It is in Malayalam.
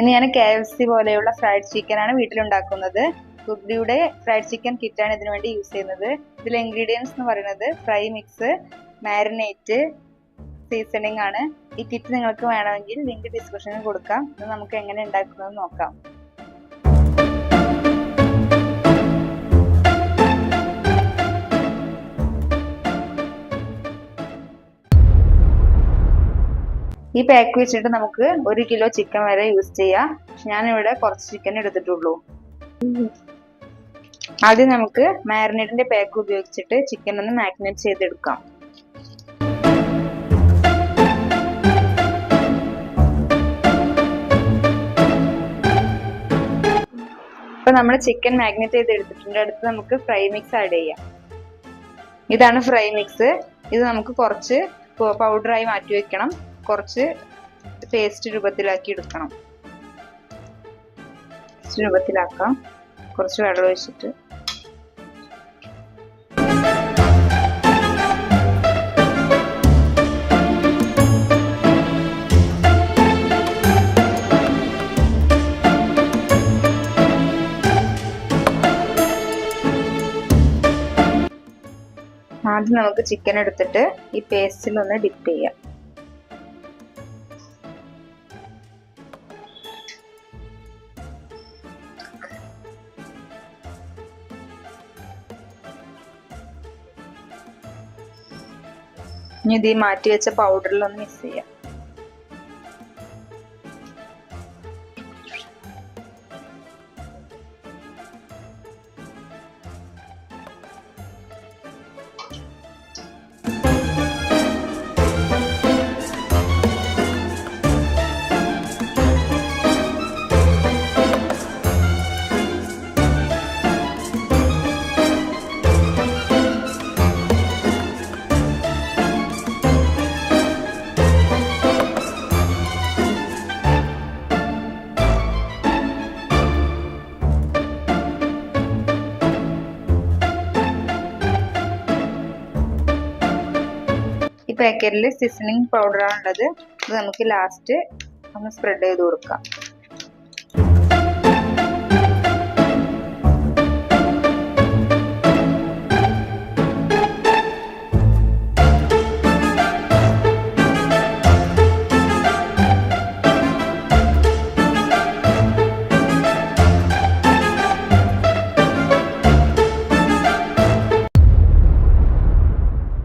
ഇന്ന് ഞാൻ കെ എഫ് സി പോലെയുള്ള ഫ്രൈഡ് ചിക്കനാണ് വീട്ടിലുണ്ടാക്കുന്നത്. ഗുഗ്ലിയുടെ ഫ്രൈഡ് ചിക്കൻ കിറ്റാണ് ഇതിനു വേണ്ടി യൂസ് ചെയ്യുന്നത്. ഇതിൽ ഇൻഗ്രീഡിയൻസ് എന്ന് പറയുന്നത് ഫ്രൈ മിക്സ് മാരിനേറ്റ് സീസണിങ് ആണ്. ഈ കിറ്റ് നിങ്ങൾക്ക് വേണമെങ്കിൽ ലിങ്ക് ഡിസ്ക്രിപ്ഷനിൽ കൊടുക്കാം. ഇത് നമുക്ക് എങ്ങനെ ഉണ്ടാക്കുന്നത് നോക്കാം. ഈ പാക്ക് വെച്ചിട്ട് നമുക്ക് ഒരു കിലോ ചിക്കൻ വരെ യൂസ് ചെയ്യാം. ഞാനിവിടെ കുറച്ച് ചിക്കൻ എടുത്തിട്ടുള്ളൂ. ആദ്യം നമുക്ക് മാരിനേറ്റിന്റെ പാക്ക് ഉപയോഗിച്ചിട്ട് ചിക്കൻ ഒന്ന് മാരിനേറ്റ് ചെയ്തെടുക്കാം. ഇപ്പൊ നമ്മൾ ചിക്കൻ മാഗ്നേറ്റ് ചെയ്ത് എടുത്തിട്ടുണ്ട് അടുത്ത് നമുക്ക് ഫ്രൈ മിക്സ് ആഡ് ചെയ്യാം. ഇതാണ് ഫ്രൈ മിക്സ് ഇത് നമുക്ക് കുറച്ച് പൗഡറായി മാറ്റി വെക്കണം. കുറച്ച് പേസ്റ്റ് രൂപത്തിലാക്കി എടുക്കണം. പേസ്റ്റ് രൂപത്തിലാക്കാം. കുറച്ച് വെള്ളം ഒഴിച്ചിട്ട്. ആദ്യം നമുക്ക് ചിക്കൻ എടുത്തിട്ട് ഈ പേസ്റ്റിൽ ഒന്ന് ഡിപ്പ് ചെയ്യാം. ഇനി ഇത് മാറ്റി വെച്ച പൗഡറിൽ ഒന്ന് മിക്സ് ചെയ്യാം. ഈ പാക്കറ്റിൽ സീസണിങ് പൗഡറാണ് ഉള്ളത് ഇത് നമുക്ക് ലാസ്റ്റ് ഒന്ന് സ്പ്രെഡ് ചെയ്ത് കൊടുക്കാം.